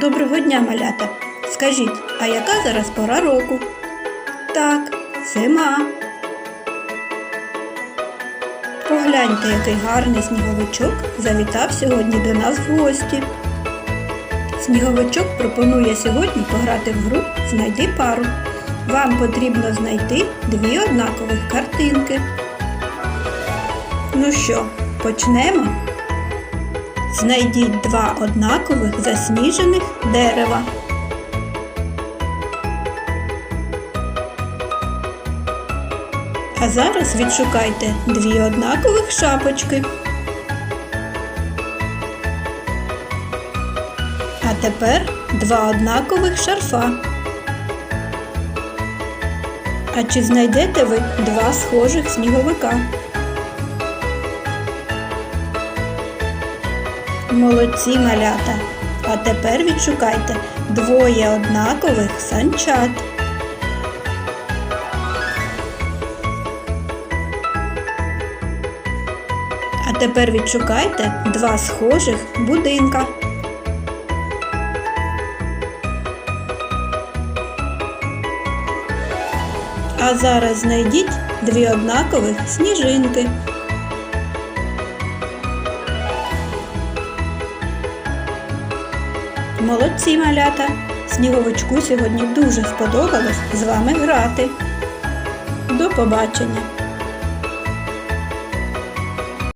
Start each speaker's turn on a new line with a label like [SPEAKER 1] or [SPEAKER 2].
[SPEAKER 1] Доброго дня, малята! Скажіть, а яка зараз пора року? Так, зима. Погляньте, який гарний сніговичок завітав сьогодні до нас в гості. Сніговичок пропонує сьогодні пограти в гру Знайди пару. Вам потрібно знайти дві однакових картинки. Ну що, почнемо? Знайдіть два однакових засніжених дерева. А зараз відшукайте дві однакових шапочки. А тепер два однакових шарфа. А чи знайдете ви два схожих сніговика? Молодці малята. А тепер відшукайте двоє однакових санчат. А тепер відшукайте два схожих будинка. А зараз знайдіть дві однакових сніжинки. Молодці малята! Сніговичку сьогодні дуже сподобалось з вами грати. До побачення!